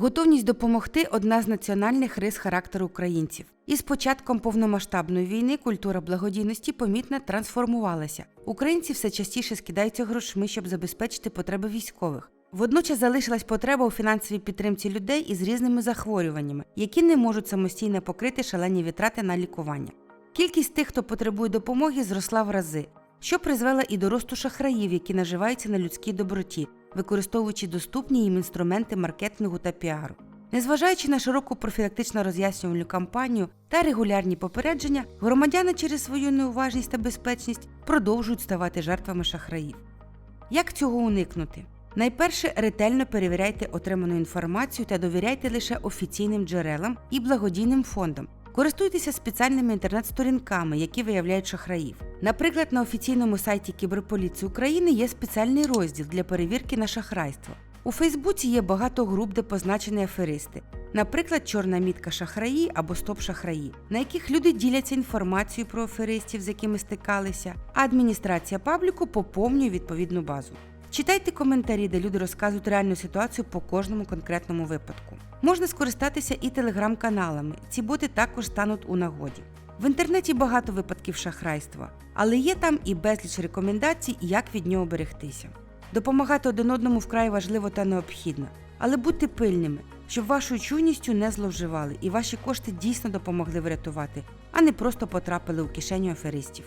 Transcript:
Готовність допомогти одна з національних рис характеру українців. І з початком повномасштабної війни культура благодійності помітно трансформувалася. Українці все частіше скидаються грошми, щоб забезпечити потреби військових. Водночас залишилась потреба у фінансовій підтримці людей із різними захворюваннями, які не можуть самостійно покрити шалені витрати на лікування. Кількість тих, хто потребує допомоги, зросла в рази, що призвело і до росту шахраїв, які наживаються на людській доброті, використовуючи доступні їм інструменти маркетингу та піару. Незважаючи на широку профілактично роз'яснювальну кампанію та регулярні попередження, громадяни через свою неуважність та безпечність продовжують ставати жертвами шахраїв. Як цього уникнути? Найперше ретельно перевіряйте отриману інформацію та довіряйте лише офіційним джерелам і благодійним фондам. Користуйтеся спеціальними інтернет-сторінками, які виявляють шахраїв. Наприклад, на офіційному сайті Кіберполіції України є спеціальний розділ для перевірки на шахрайство. У Фейсбуці є багато груп, де позначені аферисти, наприклад, чорна мітка шахраї або стоп шахраї, на яких люди діляться інформацією про аферистів, з якими стикалися, а адміністрація пабліку поповнює відповідну базу. Читайте коментарі, де люди розказують реальну ситуацію по кожному конкретному випадку. Можна скористатися і телеграм-каналами. Ці боти також стануть у нагоді. В інтернеті багато випадків шахрайства, але є там і безліч рекомендацій, як від нього берегтися. Допомагати один одному вкрай важливо та необхідно, але будьте пильними, щоб вашою чуйністю не зловживали і ваші кошти дійсно допомогли врятувати, а не просто потрапили у кишеню аферистів.